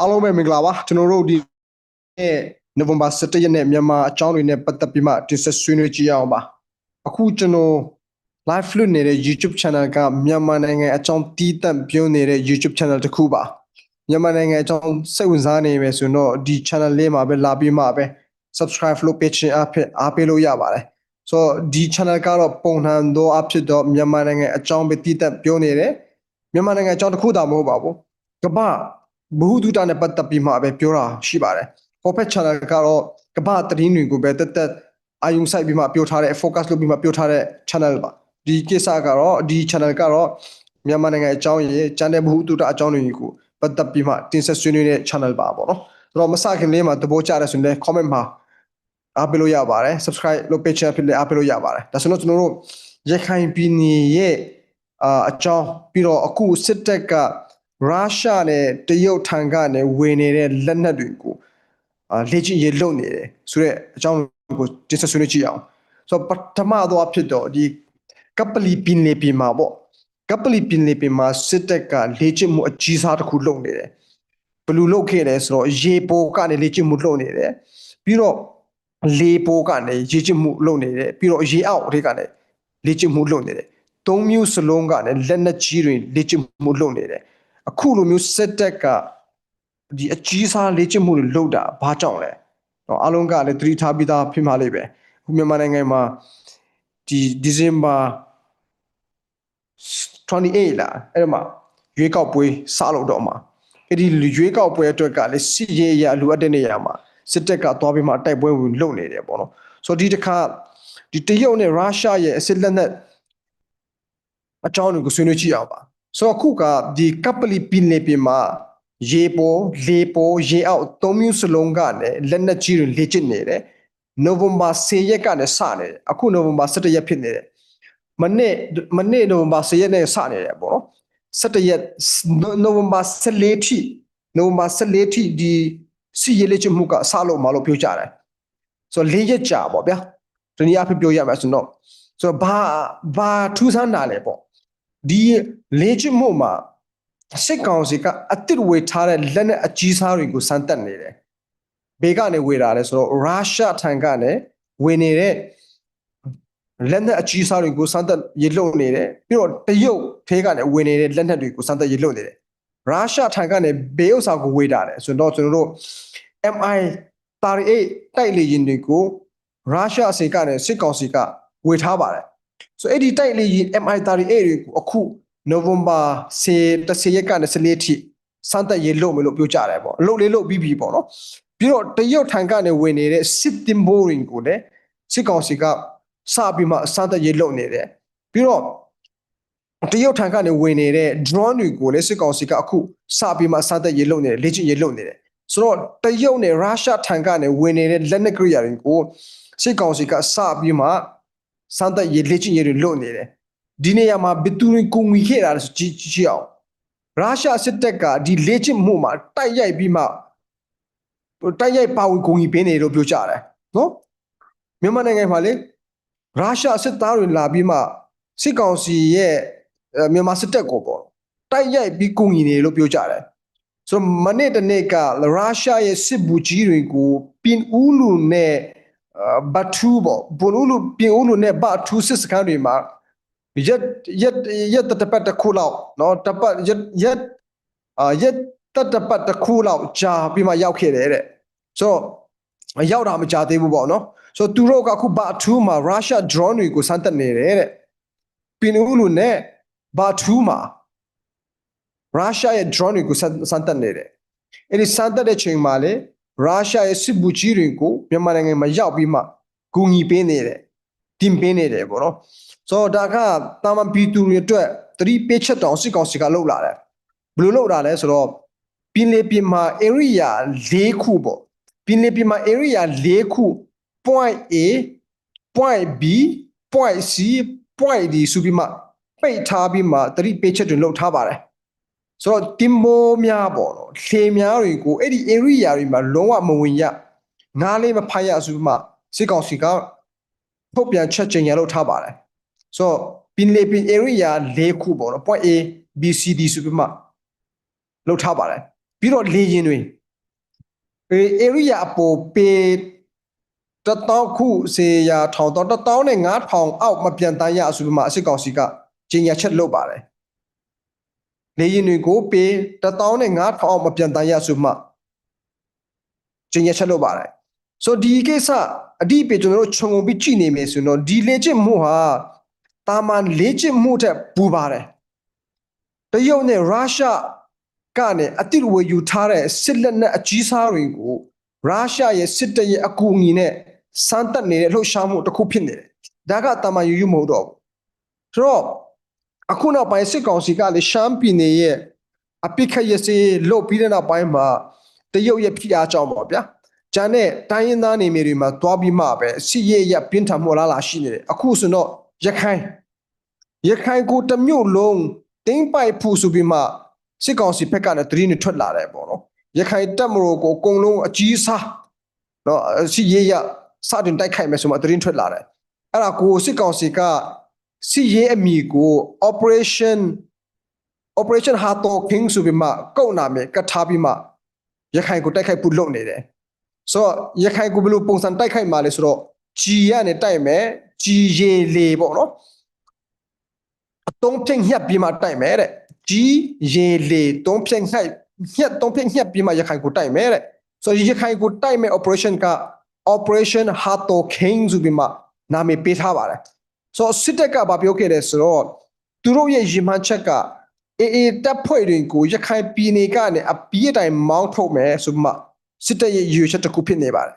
အားလုံးပဲမင်္ဂလာပါကျွန်တော်တို့ဒီနိုဝင်ဘာ17ရက်နေ့မြန်မာအကြောင်းတွေနဲ့ပတ်သက်ပြီးမှတင်ဆက်ဆွေးနွေးကြည့်ရအောင်ပါအခုကျွန်တော် live လွှင့်နေတဲ့ YouTube channel ကမြန်မာနိုင်ငံအကြောင်းတီးတန့်ပြောနေတဲ့ YouTube channel တစ်ခုပါမြန်မာနိုင်ငံအကြောင်းစိတ်ဝင်စားနေမယ်ဆိုရင်တော့ဒီ channel လေးမှာပဲလာပြီးမှပဲ subscribe လုပ်ပေးချင်အဖြစ်အားပေးလို့ရပါတယ်ဆိုတော့ဒီ channel ကတော့ပုံနှံသောအဖြစ်တော့မြန်မာနိုင်ငံအကြောင်းပဲတီးတန့်ပြောနေတယ်မြန်မာနိုင်ငံအကြောင်းတစ်ခုတာမဟုတ်ပါဘူးကမ္ဘာ ဘ ഹു တုတနဲ့ပတ်သက်ပြီးမှပဲပြောတာရှိပါတယ်။ Prophet Channel ကတော့ကမ္ဘာသတင်းတွေကိုပဲတက်တက်အာယုံဆိုင်ပြီးမှပြောထားတဲ့ focus လုပ်ပြီးမှပြောထားတဲ့ channel ပါ။ဒီကိစ္စကတော့ဒီ channel ကတော့မြန်မာနိုင်ငံအကြောင်းရေးကျန်တဲ့ဘ ഹു တုတအကြောင်းတွေကိုပတ်သက်ပြီးမှတင်ဆက်ဆွေးနွေးတဲ့ channel ပါပေါ့နော်။ဆိုတော့မစခင်လေးမှာသဘောကျတဲ့ဆိုရင်လည်း comment မှာအားပေးလို့ရပါတယ် subscribe လုပ်ပေးချင်ဖြစ်လေအားပေးလို့ရပါတယ်ဒါဆိုတော့ကျွန်တော်တို့ရခိုင်ပြည်နယ်ရဲ့အာအကြောင်းပြီးတော့အခုစစ်တပ်က ရုရှားနဲ့တရုတ်ထံကနေဝင်နေတဲ့လက်နက်တွေကိုအာလေ့ကျင့်ရေးလုပ်နေတယ်ဆိုတော့အကြောင်းကိုတင်ဆက်ဆွေးနွေးကြည့်အောင်ဆိုတော့ပထမတော့ဖြစ်တော့ဒီကပလီပင်လေပင်မှာပေါ့ကပလီပင်လေပင်မှာစစ်တပ်ကလေ့ကျင့်မှုအကြီးစားတစ်ခုလုပ်နေတယ်ဘယ်လိုလုပ်ခဲ့လဲဆိုတော့ရေပေါ်ကနေလေ့ကျင့်မှုလုပ်နေတယ်ပြီးတော့လေပိုးကနေရေချစ်မှုလုပ်နေတယ်ပြီးတော့ရေအောက်တွေကနေလေ့ကျင့်မှုလုပ်နေတယ်သုံးမျိုးစလုံးကနေလက်နက်ကြီးတွေလေ့ကျင့်မှုလုပ်နေတယ် အခုလိုမျိုးစက်တက်ကဒီအကြီးစားလေ့ကျင့်မှုတွေလုပ်တာဘာကြောင့်လဲတော့အားလုံးကလည်းသတိထားပြီးသားဖြစ်မှလေးပဲအခုမြန်မာနိုင်ငံမှာဒီဒီဇင်ဘာ28လာအဲ့တော့မှရွေးကောက်ပွဲစလို့တော့မှာအဲ့ဒီရွေးကောက်ပွဲအတွက်ကလည်းစီရေးရလိုအပ်တဲ့နေရာမှာစစ်တပ်ကသွားပြီးမှတိုက်ပွဲဝင်လုပ်နေတယ်ပေါ့နော်ဆိုတော့ဒီတစ်ခါဒီတရုတ်နဲ့ရုရှားရဲ့အစစ်လက်နက်အကြောင်းတွေကိုဆွေးနွေးကြည့်အောင်ပါ ဆိုတော့အခုကဒီကပလီပင်လေပင်မှာရေပေါ်လေပေါ်ရေအောက်သုံးမျိုးစလုံးကလည်းလက်နက်ကြီးတွေလေ့ကျင့်နေတယ်နိုဝင်ဘာ10ရက်ကနေစနေတယ်အခုနိုဝင်ဘာ17ရက်ဖြစ်နေတယ်မနေ့မနေ့နိုဝင်ဘာ10ရက်နဲ့စနေတယ်ပေါ့နော်17ရက်နိုဝင်ဘာ14ထိနိုဝင်ဘာ14ထိဒီစီရေးလေ့ကျင့်မှုကအစလို့မလို့ပြောကြတယ်ဆိုတော့လေးရက်ကြာပေါ့ဗျာဒီနေ့အဖြစ်ပြောရမယ်ဆိုတော့ဆိုတော့ဘာဘာထူးဆန်းတာလဲပေါ့ ဒီလေ့ကျင့်မှုမှာစစ်ကောင်စီကအစ်စ်ဝေထားတဲ့လက်နဲ့အကြီးစားတွေကိုစမ်းတက်နေတယ်ဘေးကနေဝေတာလဲဆိုတော့ရုရှားထံကနေဝင်နေတဲ့လက်နက်အကြီးစားတွေကိုစမ်းတက်ရေလုံနေတယ်ပြီးတော့တရုတ်ဖေးကနေဝင်နေတဲ့လက်နက်တွေကိုစမ်းတက်ရေလုံနေတယ်ရုရှားထံကနေဘေးဥစ္စာကိုဝေတာတယ်ဆိုတော့ကျွန်တော်တို့ MI 38တိုက်လေယာဉ်တွေကိုရုရှားအစီကနေစစ်ကောင်စီကဝေထားပါတယ် ဆိုအဲ့ဒီတိုက်လေယာဉ် MI 38တွေကိုအခုနိုဝင်ဘာ10 10ရက်ကနေ14ထိစမ်းသက်ရေးလုပ်မယ်လို့ပြောကြတယ်ပေါ့အလုပ်လေးလုပ်ပြီးပြီပေါ့နော်ပြီးတော့တရုတ်ထံကနေဝင်နေတဲ့စစ်တင်ဘိုရင်ကိုလည်းစစ်ကောင်စီကစပြီးမှစမ်းသက်ရေးလုပ်နေတယ်ပြီးတော့တရုတ်ထံကနေဝင်နေတဲ့ drone တွေကိုလည်းစစ်ကောင်စီကအခုစပြီးမှစမ်းသက်ရေးလုပ်နေတယ်လေ့ကျင့်ရေးလုပ်နေတယ်ဆိုတော့တရုတ်နဲ့ရုရှားထံကနေဝင်နေတဲ့လက်နက်ကရိယာတွေကိုစစ်ကောင်စီကစပြီးမှ စမ်းသပ်ရေးလက်ချင်းရေးတွေလုပ်နေတယ်ဒီနေရာမှာဘီတူရင်ကုံဝီခဲ့တာဆိုကြည့်ကြည့်အောင်ရုရှားစစ်တပ်ကဒီလက်ချင်းမှုမှာတိုက်ရိုက်ပြီးမှတိုက်ရိုက်ပါဝင်ကုံဝီပေးနေလို့ပြောကြတယ်နော်မြန်မာနိုင်ငံမှာလေရုရှားစစ်သားတွေလာပြီးမှစစ်ကောင်စီရဲ့မြန်မာစစ်တပ်ကိုပေါ့တိုက်ရိုက်ပြီးကုံဝီနေလို့ပြောကြတယ်ဆိုတော့မနေ့တနေ့ကရုရှားရဲ့စစ်ဘူကြီးတွေကိုပင်ဦးလူနဲ့ ဘတ်ထူးပေါ့ဘွန်ဦးလူပြင်ဦးလူနဲ့ဘတ်ထူးစစ်စခန်းတွေမှာရက်ရက်ရက်တပတ်တစ်ခုလောက်နော်တပတ်ရက်ရက်အာရက်တတပတ်တစ်ခုလောက်ကြာပြီးမှရောက်ခဲ့တယ်တဲ့ဆိုတော့ရောက်တာမကြာသေးဘူးပေါ့နော်ဆိုတော့သူတို့ကအခုဘတ်ထူးမှာရုရှား drone တွေကိုစမ်းသပ်နေတယ်တဲ့ပြင်ဦးလူနဲ့ဘတ်ထူးမှာရုရှားရဲ့ drone တွေကိုစမ်းသပ်နေတယ်အဲဒီစမ်းသပ်တဲ့ချိန်မှာလေ ရုရှားရဲ့စစ်ဘူကြီးတွေကိုမြန်မာနိုင်ငံမှာရောက်ပြီးမှကူညီပေးနေတယ်။တင်ပေးနေတယ်ပေါ့နော်။ဆိုတော့ဒါကတာမန်ပြည်သူတွေအတွက်သတိပေးချက်တောင်စစ်ကောင်စီကလှုပ်လာတယ်။ဘယ်လိုလှုပ်လာလဲဆိုတော့ပင်လေပြင်မှာ area ၄ခုပေါ့။ပင်လေပြင်မှာ area ၄ခု point A point B point C point D ဆိုပြီးမှပိတ်ထားပြီးမှသတိပေးချက်တွေလှုပ်ထားပါတယ်။ ဆိုတော့တင်မိုးများပေါ့နော်။လေများတွေကိုအဲ့ဒီ area တွေမှာလုံးဝမဝင်ရငားလေးမဖိုက်ရဆိုပြီးမှစစ်ကောင်စီကထုတ်ပြန်ချက်ကြေညာလုပ်ထားပါတယ်။ဆိုတော့ပင်လေပင် area ၄ခုပေါ့နော်။ point A B C D ဆိုပြီးမှလှုပ်ထားပါတယ်ပြီးတော့လေရင်တွေအေး area အပေါ်ပေတတောင်းခုစေရာထောင်တော့တတောင်းနဲ့9000အောက်မပြန်တမ်းရဆိုပြီးမှအစစ်ကောင်စီကကြီးညာချက်လုပ်ပါတယ် လေရင်တွေကိုပေတတောင်းနဲ့9000အောက်မပြန်တမ်းရဆိုမှကြီးညာချက်လုပ်ပါတယ်ဆိုဒီကိစ္စအဒီပေကျွန်တော်တို့ခြုံငုံပြီးကြည့်နေမယ်ဆိုတော့ဒီလေ့ကျင့်မှုဟာတာမန်လေ့ကျင့်မှုထက်ပူပါတယ်တရုတ်နဲ့ရုရှားကနေအတိတ်ဝေယူထားတဲ့စစ်လက်နက်အကြီးစားတွေကိုရုရှားရဲ့စစ်တပ်ရဲ့အကူအညီနဲ့စမ်းတက်နေတဲ့လှုပ်ရှားမှုတစ်ခုဖြစ်နေတယ်။ဒါကတာမန်ယူယူမဟုတ်တော့ဘူး။ဆိုတော့ အခုနောက်ပိုင်းစစ်ကောင်စီကလည်းရှမ်းပြည်နယ်ရဲ့အပိခတ်ရစေလုတ်ပြီးတဲ့နောက်ပိုင်းမှာတရုတ်ရဲ့ဖိအားကြောင့်ပေါ့ဗျာ။ဂျန်တဲ့တိုင်းရင်းသားနေမြေတွေမှာတွားပြီးမှပဲစစ်ရေးရပြင်းထန်မှုလားလာရှိနေတယ်။အခုဆိုတော့ရခိုင်ရခိုင်ကိုတစ်မြို့လုံးတင်းပိုက်ဖို့ဆိုပြီးမှစစ်ကောင်စီဘက်ကလည်းသတင်းတွေထွက်လာတယ်ပေါ့နော်ရခိုင်တပ်မတော်ကိုအကုန်လုံးအကြီးစားနော်စစ်ရေးရစတင်တိုက်ခိုက်မယ်ဆိုမှသတင်းထွက်လာတယ်အဲ့ဒါကိုစစ်ကောင်စီက စစ်ရေးအမည်ကို operation operation hato king ဆိုပြီးမှကုတ်နာမယ်ကတ်ထားပြီးမှရခိုင်ကိုတိုက်ခိုက်ဖို့လုပ်နေတယ်ဆိုတော့ရခိုင်ကိုဘယ်လိုပုံစံတိုက်ခိုက်မှာလဲဆိုတော့ G ရနဲ့တိုက်မယ် G ရေလေပေါ့နော်အတုံးဖြင့်ညှက်ပြီးမှတိုက်မယ်တဲ့ကြီးရေလေတုံးဖြင့်ညှက်ညှက်တုံးဖြင့်ညှက်ပြီးမှရခိုင်ကိုတိုက်မယ်တဲ့ဆိုတော့ရခိုင်ကိုတိုက်မဲ့ operation က operation hato king ဆိုပြီးမှနာမည်ပေးထားပါတယ် ဆိုတော့စစ်တပ်ကဗာပြောခဲ့တယ်ဆိုတော့သူတို့ရဲ့ရည်မှန်းချက်ကအေးအေးတပ်ဖွဲ့တွေကိုရခိုင်ပြည်နယ်ကနေအပြည့်အတိုင်းမောင်းထုတ်မယ်ဆိုပြီးမှစစ်တပ်ရဲ့ရည်ရွယ်ချက်တစ်ခုဖြစ်နေပါတယ်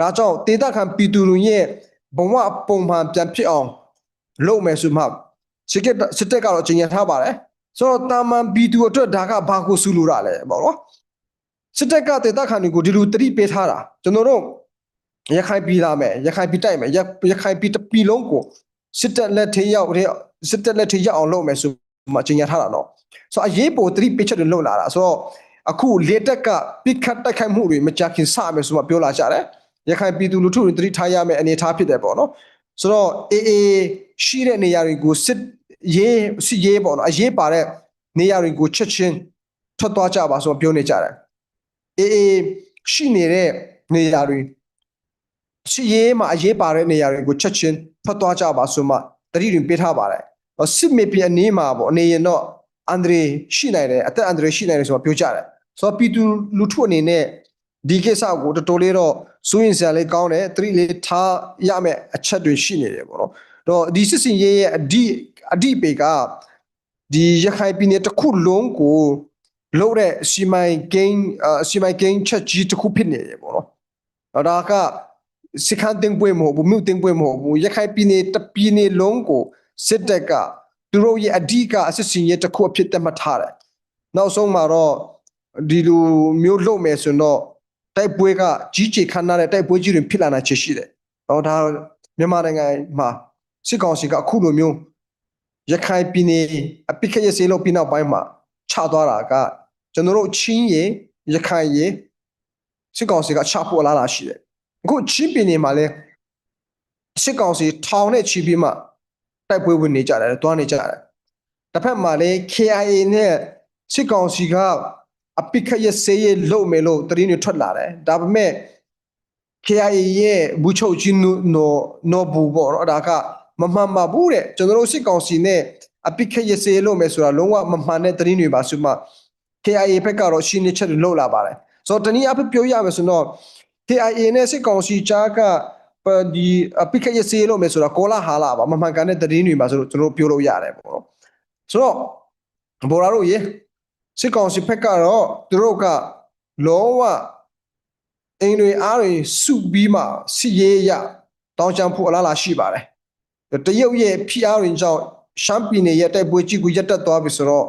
ဒါကြောင့်ဒေသခံပြည်သူတွေရဲ့ဘဝပုံမှန်ပြန်ဖြစ်အောင်လုပ်မယ်ဆိုမှစစ်တပ်စစ်တပ်ကတော့ကြီးညာထားပါတယ်ဆိုတော့တာမန်ဘီတူအတွက်ဒါကဘာကိုဆူလို့ရလဲပေါ့နော်စစ်တပ်ကတေတခါတွေကိုဒီလိုတတိပေးထားတာကျွန်တော်တို့ရခိုင်ပြည်လာမယ်ရခိုင်ပြည်တိုက်မယ်ရရခိုင်ပြည်တစ်ပြည်လုံးကို စစ်တပ်လက်ထဲရောက်တဲ့စစ်တပ်လက်ထဲရောက်အောင်လုပ်မယ်ဆိုမှကြီးညာထားတာနော်ဆိုတော့အရေးပေါ်တတိပေးချက်တွေလုပ်လာတာဆိုတော့အခုလေတက်ကပိခတ်တိုက်ခိုက်မှုတွေမကြခင်စမယ်ဆိုမှပြောလာကြတယ်ရခိုင်ပြည်သူလူထုတွေတတိထားရမယ်အနေထားဖြစ်တယ်ပေါ့နော်ဆိုတော့အေးအေးရှိတဲ့နေရာတွေကိုစစ်ရေးစစ်ရေးပေါ့နော်အရေးပါတဲ့နေရာတွေကိုချက်ချင်းထွက်သွားကြပါဆိုတော့ပြောနေကြတယ်အေးအေးရှိနေတဲ့နေရာတွေ စစ်ရေးမှာအရေးပါတဲ့နေရာတွေကိုချက်ချင်းထွက်သွားကြပါဆိုမှတတိတွေပေးထားပါတယ်ဟောစစ်မေပြအနေမှာပေါ့အနေရင်တော့အန်ဒရီရှိနိုင်တယ်အသက်အန်ဒရီရှိနိုင်တယ်ဆိုတော့ပြောကြတယ်ဆိုတော့ပြည်သူလူထုအနေနဲ့ဒီကိစ္စကိုတော်တော်လေးတော့စိုးရင်စရာလေးကောင်းတယ်တတိလေးထားရမယ်အချက်တွေရှိနေတယ်ပေါ့နော်တော့ဒီစစ်စင်ရေးရဲ့အဓိအဓိပေကဒီရခိုင်ပြည်နယ်တစ်ခုလုံးကိုလုံးတဲ့စီမိုင်ဂိမ်းအစီမိုင်ဂိမ်းချက်ကြီးတစ်ခုဖြစ်နေတယ်ပေါ့နော်တော့ဒါက စစ်ခန်းတင်ပွဲမဟုတ်ဘူးမြို့တင်ပွဲမဟုတ်ဘူးရခိုင်ပြည်နယ်တစ်ပြည်နယ်လုံးကိုစစ်တပ်ကသူတို့ရဲ့အဓိကအစစ်စင်ရေးတစ်ခုအဖြစ်သတ်မှတ်ထားတယ်နောက်ဆုံးမှာတော့ဒီလိုမျိုးလုပ်မယ်ဆိုတော့တိုက်ပွဲကကြီးကျယ်ခမ်းနားတဲ့တိုက်ပွဲကြီးတွေဖြစ်လာနိုင်ချေရှိတယ်။တော့ဒါမြန်မာနိုင်ငံမှာစစ်ကောင်စီကအခုလိုမျိုးရခိုင်ပြည်နယ်အပိခတ်ရစေးလို့ပြီးနောက်ပိုင်းမှာချသွားတာကကျွန်တော်တို့ချင်းရရခိုင်ရစစ်ကောင်စီကချဖို့လာလာရှိတယ်။ အခုချင်းပြည်နယ်မှာလဲစစ်ကောင်စီထောင်နဲ့ချီပြီးမှတိုက်ပွဲဝင်နေကြတယ်တွားနေကြတယ်။တစ်ဖက်မှာလဲ KIA နဲ့စစ်ကောင်စီကအပိခတ်ရစေးရလို့မယ်လို့တရင်တွေထွက်လာတယ်။ဒါပေမဲ့ KIA ရဲ့ဘူချုပ်ချင်းနော်နော်ဘူပေါ့နော်ဒါကမမှန်ပါဘူးတဲ့ကျွန်တော်တို့စစ်ကောင်စီနဲ့အပိခက်ရစေလို့မယ်ဆိုတာလုံးဝမမှန်တဲ့သတင်းတွေပါဆိုမှ KIA ဘက်ကတော့ရှင်းနေချက်တွေလုပ်လာပါတယ်ဆိုတော့တနည်းအားဖြင့်ပြောရမယ်ဆိုတော့ KIA နဲ့စစ်ကောင်စီကြားကပဒီအပိခက်ရစေလို့မယ်ဆိုတာကောလာဟာလာပါမမှန်ကန်တဲ့သတင်းတွေပါဆိုတော့ကျွန်တော်တို့ပြောလို့ရတယ်ပေါ့နော်ဆိုတော့ဘော်ရာတို့ရေစစ်ကောင်စီဘက်ကတော့သူတို့ကလုံးဝအင်းတွေအားတွေစုပြီးမှစီရေးရတောင်းချမ်းဖို့အလားလာရှိပါတယ်တရုတ်ရဲ့ဖိအားတွေကြောင့်ရှမ်းပြည်နယ်ရဲ့တိုက်ပွဲကြီးကိုရပ်တက်သွားပြီဆိုတော့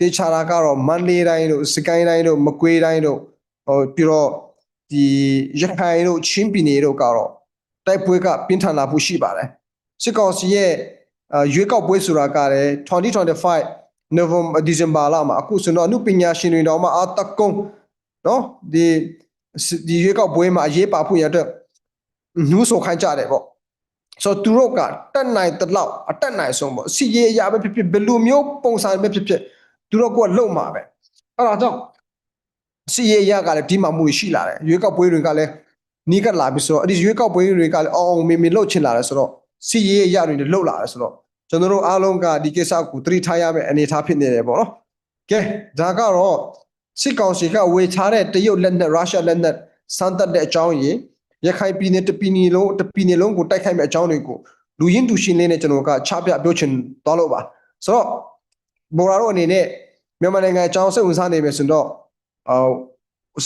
တေချာတာကတော့မန္တလေးတိုင်းတို့စကိုင်းတိုင်းတို့မကွေးတိုင်းတို့ဟိုပြီးတော့ ဒီရခိုင်တို့ချင်းပြည်နယ်တို့ကတော့တိုက်ပွဲကပြင်းထန်လာဖို့ရှိပါတယ်စစ်ကောင်စီရဲ့ရွေးကောက်ပွဲဆိုတာကလည်း2025 November December လမှာအခုဆိုတော့အမှုပညာရှင်တွေတော့မှအာတကုံနော်ဒီဒီရွေးကောက်ပွဲမှာအရေးပါဖို့ရတဲ့ညှိုးဆိုခိုင်းကြတယ်ပေါ့ဆိုတော့သူတို့ကတက်နိုင်တလောက်အတက်နိုင်ဆုံးပေါ့စီရေးအရာပဲဖြစ်ဖြစ်ဘယ်လိုမျိုးပုံစံပဲဖြစ်ဖြစ်သူတို့ကလုံမှာပဲအဲ့ဒါကြောင့် စီရရကလည်းဒီမှမှုတွေရှိလာတယ်ရွေးကောက်ပွဲတွေကလည်းနီးကပ်လာပြီဆိုတော့အဲ့ဒီရွေးကောက်ပွဲတွေကလည်းအောင်အောင်မင်းမင်းလှုပ်ချင်လာတယ်ဆိုတော့စီရရတွေနဲ့လှုပ်လာတယ်ဆိုတော့ကျွန်တော်တို့အားလုံးကဒီကိစ္စကိုသတိထားရမယ့်အနေအထားဖြစ်နေတယ်ပေါ့နော်ကဲဒါကတော့စစ်ကောင်စီကဝေချတဲ့တရုတ်လက်နက်ရုရှားလက်နက်စမ်းသပ်တဲ့အကြောင်းရင်းရခိုင်ပြည်နယ်တပြည်နယ်လုံးတပြည်နယ်လုံးကိုတိုက်ခိုက်မဲ့အကြောင်းတွေကိုလူရင်းတူရှင်းလေးနဲ့ကျွန်တော်ကချပြပြောချင်သွားလို့ပါဆိုတော့ဘော်ရာတို့အနေနဲ့မြန်မာနိုင်ငံအကြောင်းစိတ်ဝင်စားနေမယ်ဆိုတော့ အော်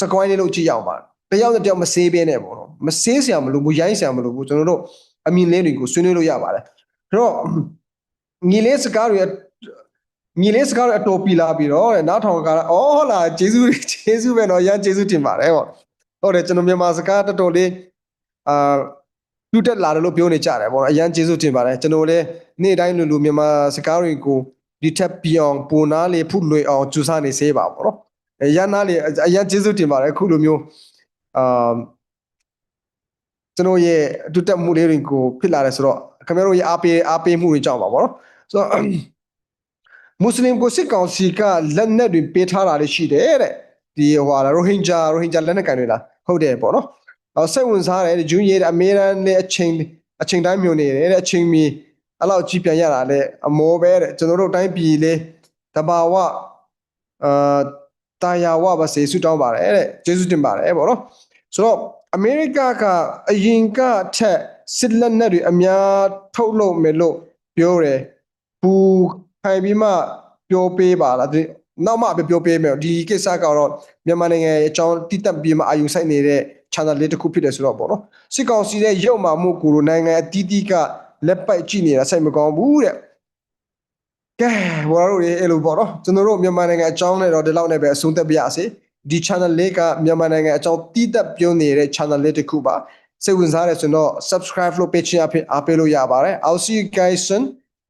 စကွိုင်းလေးလို့ကြည့်ရအောင်ပါတယောက်နဲ့တယောက်မဆေးပေးနဲ့ပေါ့နော်မဆေးဆရာမလို့ဘူးရိုင်းဆရာမလို့ဘူးကျွန်တော်တို့အမြင်လေးတွေကိုဆွေးနွေးလို့ရပါတယ်အဲ့တော့ညီလေးစကားတွေညီလေးစကားတွေအတော်ပီလာပြီးတော့တဲ့နောက်ထောင်ကလည်းအော်ဟုတ်လားဂျေဇူးဂျေဇူးပဲတော့ရန်ဂျေဇူးတင်ပါတယ်ပေါ့ဟုတ်တယ်ကျွန်တော်မြန်မာစကားတော်တော်လေးအာလူတက်လာတယ်လို့ပြောနေကြတယ်ပေါ့နော်အရန်ကျေးဇူးတင်ပါတယ်ကျွန်တော်လည်းနေ့တိုင်းလူလူမြန်မာစကားတွေကိုဒီထက်ပြောင်းပုံနာလေးဖုလွေအောင်ကြိုးစားနေစေပါပေါ့နော်အ ရန်နာလေးအရန်ကျေးဇူးတင်ပါတယ်အခုလိုမျိုးအာကျွန်တော်ရဲ့အတူတက်မှုလေးတွေကိုဖြစ်လာတယ်ဆိုတော့ခင်ဗျားတို့ရဲ့အားပေးအားပေးမှုတွေကြောင့်ပါပေါ့နော်ဆိုတော့မွတ်စလင်ကိုစစ်ကောင်စီကလက်နက်တွေပေးထားတာလေးရှိတယ်တဲ့ဒီဟိုဟာရိုဟင်ဂျာရိုဟင်ဂျာလက်နက်ကန်တွေလားဟုတ်တယ်ပေါ့နော်အော်စိတ်ဝင်စားတယ်ဂျူးရေးအမေရန်နဲ့အချိန်အချိန်တိုင်းမျိုးနေတယ်တဲ့အချိန်မီအဲ့လောက်ကြည့်ပြန်ရတာလေအမောပဲတဲ့ကျွန်တော်တို့တိုင်းပြည်လေးတဘာဝအာ တာယာဝပါစေဆုတောင်းပါတယ်တဲ့ကျေးဇူးတင်ပါတယ်ပေါ့နော်ဆိုတော့အမေရိကကအရင်ကထက်စစ်လက်နက်တွေအများထုတ်လုပ်မယ်လို့ပြောတယ်ပူခိုင်ပြီးမှပြောပေးပါလားဒီနောက်မှပဲပြောပေးမယ်ဒီကိစ္စကတော့မြန်မာနိုင်ငံရဲ့အကြောင်းတိတက်ပြီးမှအာယူဆိုင်နေတဲ့ channel လေးတစ်ခုဖြစ်တယ်ဆိုတော့ပေါ့နော်စစ်ကောင်စီရဲ့ရုပ်မာမှုကိုလိုနိုင်ငံအတီးတီးကလက်ပိုက်ကြည့်နေတာစိတ်မကောင်းဘူးတဲ့ ကဲဘောတို့ရေအဲ့လိုပေါ့နော်ကျွန်တော်တို့မြန်မာနိုင်ငံအကြောင်းနဲ့တော့ဒီလောက်နဲ့ပဲအဆုံးသတ်ပြရစီဒီ channel လေးကမြန်မာနိုင်ငံအကြောင်းတီးတက်ပြောနေတဲ့ channel လေးတစ်ခုပါစိတ်ဝင်စားတယ်ဆိုတော့ subscribe လုပ်ပေးချင်အဖြစ်အားပေးလို့ရပါတယ် I'll see you guys soon